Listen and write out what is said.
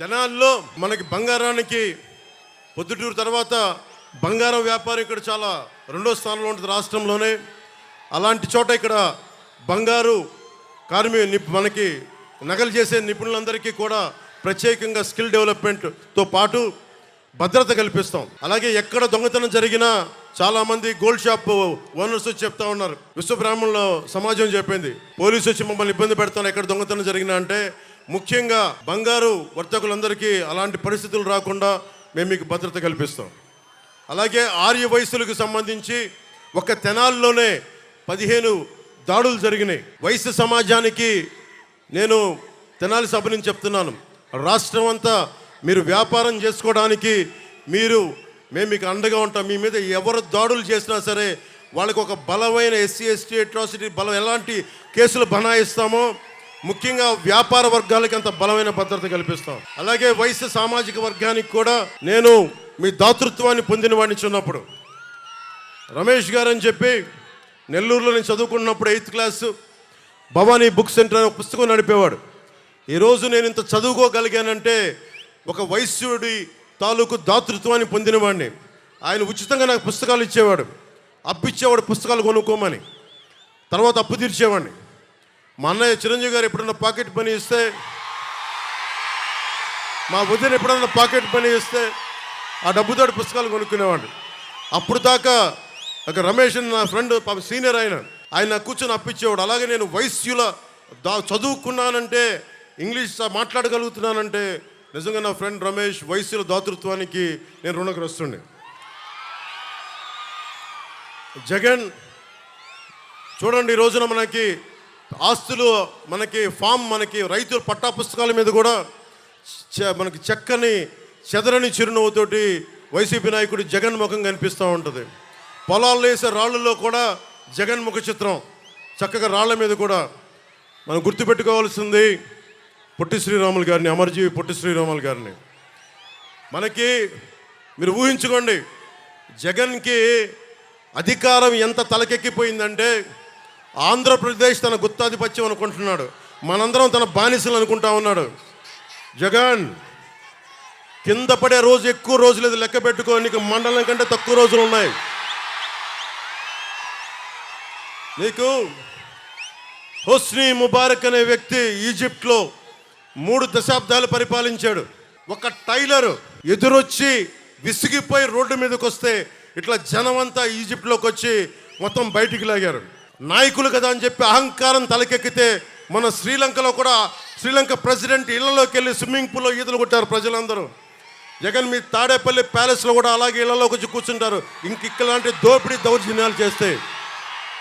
తెనాల్లో మనకి బంగారానికి పొద్దుటూరు తర్వాత బంగారం వ్యాపారం ఇక్కడ చాలా రెండో స్థానంలో ఉంటుంది రాష్ట్రంలోనే. అలాంటి చోట ఇక్కడ బంగారు కార్మిక నిప్ మనకి నగలు చేసే నిపుణులందరికీ కూడా ప్రత్యేకంగా స్కిల్ డెవలప్మెంట్తో పాటు భద్రత కల్పిస్తాం. అలాగే ఎక్కడ దొంగతనం జరిగినా చాలామంది గోల్డ్ షాప్ ఓనర్స్ వచ్చి చెప్తా ఉన్నారు. విశ్వబ్రాహ్మణుల సమాజం చెప్పింది పోలీసు వచ్చి మమ్మల్ని ఇబ్బంది పెడతాను ఎక్కడ దొంగతనం జరిగినా అంటే ముఖ్యంగా బంగారు వర్తకులందరికీ అలాంటి పరిస్థితులు రాకుండా మేము మీకు భద్రత కల్పిస్తాం. అలాగే ఆర్య వయసులకు సంబంధించి ఒక తెనాల్లోనే పదిహేను దాడులు జరిగినాయి. వయసు సమాజానికి నేను తెనాలి సభ నుంచి చెప్తున్నాను. రాష్ట్రం అంతా మీరు వ్యాపారం చేసుకోవడానికి మీరు మేము మీకు అండగా ఉంటాం. మీ మీద ఎవరు దాడులు చేసినా సరే వాళ్ళకి ఒక బలమైన ఎస్సీ ఎస్టీ అట్రాసిటీ బలం ఎలాంటి కేసులు బనాయిస్తామో ముఖ్యంగా వ్యాపార వర్గాలకి అంత బలమైన భద్రత కల్పిస్తాం. అలాగే వయసు సామాజిక వర్గానికి కూడా నేను మీ దాతృత్వాన్ని పొందిన వాడిని చిన్నప్పుడు. రమేష్ గారు అని చెప్పి నెల్లూరులో నేను చదువుకున్నప్పుడు eighth class Bhavani book centre అనే పుస్తకం నడిపేవాడు. ఈరోజు నేను ఇంత చదువుకోగలిగానంటే ఒక వైశ్యుడి తాలూకు దాతృత్వాన్ని పొందినవాడిని ఆయన ఉచితంగా నాకు పుస్తకాలు ఇచ్చేవాడు. అప్పిచ్చేవాడు పుస్తకాలు కొనుక్కోమని. తర్వాత అప్పు తీర్చేవాడిని. మా అన్నయ్య చిరంజీవి గారు ఎప్పుడన్నా పాకెట్ పని ఇస్తే మా వదిన ఎప్పుడన్నా పాకెట్ పని ఇస్తే ఆ డబ్బుతో పుస్తకాలు కొనుక్కునేవాడు. అప్పుడు దాకా ఒక రమేష్ నా ఫ్రెండ్ పాప సీనియర్ ఆయన ఆయన కూర్చొని అప్పించేవాడు అలాగే నేను వైశ్యుల దా చదువుకున్నానంటే ఇంగ్లీష్ మాట్లాడగలుగుతున్నానంటే నిజంగా నా ఫ్రెండ్ రమేష్ వైశ్యుల దాతృత్వానికి నేను రుణగ్రస్తుండే జగన్ చూడండి ఈ రోజున మనకి ఆస్తులు మనకి ఫామ్ మనకి రైతుల పట్టా పుస్తకాల మీద కూడా మనకి చక్కని చెదరని చిరునవ్వుతోటి వైసీపీ నాయకుడు జగన్ ముఖం కనిపిస్తూ ఉంటుంది. పొలాల్లో వేసే రాళ్ళల్లో కూడా జగన్ ముఖ చిత్రం చక్కగా రాళ్ళ మీద కూడా మనం గుర్తుపెట్టుకోవాల్సింది పొట్టి శ్రీరాములు గారిని అమరజీవి పొట్టి శ్రీరాములు గారిని. మనకి మీరు ఊహించుకోండి జగన్కి అధికారం ఎంత తలకెక్కిపోయిందంటే ఆంధ్రప్రదేశ్ తన గుత్తాధిపత్యం అనుకుంటున్నాడు. మనందరం తన బానిసలు అనుకుంటా ఉన్నాడు. జగన్ కింద పడే రోజు ఎక్కువ రోజులు లేదు లెక్క పెట్టుకో నీకు మండలం కంటే తక్కువ రోజులు ఉన్నాయి. నీకు హుస్ని ముబారక్ అనే వ్యక్తి ఈజిప్ట్లో మూడు దశాబ్దాలు పరిపాలించాడు. ఒక టైలర్ ఎదురొచ్చి విసిగిపోయి రోడ్డు మీదకి వస్తే ఇట్లా జనమంతా ఈజిప్ట్లోకి వచ్చి మొత్తం బయటికి లాగారు. నాయకులు కదా అని చెప్పి అహంకారం తలకెక్కితే మన శ్రీలంకలో కూడా శ్రీలంక ప్రెసిడెంట్ ఇళ్ళలోకి వెళ్ళి స్విమ్మింగ్ పూల్లో ఈతలు కొట్టారు ప్రజలందరూ. జగన్ మీ తాడేపల్లి ప్యాలెస్లో కూడా అలాగే ఇళ్ళలోకి వచ్చి కూర్చుంటారు. ఇంక ఇలాంటి దోపిడీ దౌర్జన్యాలు చేస్తే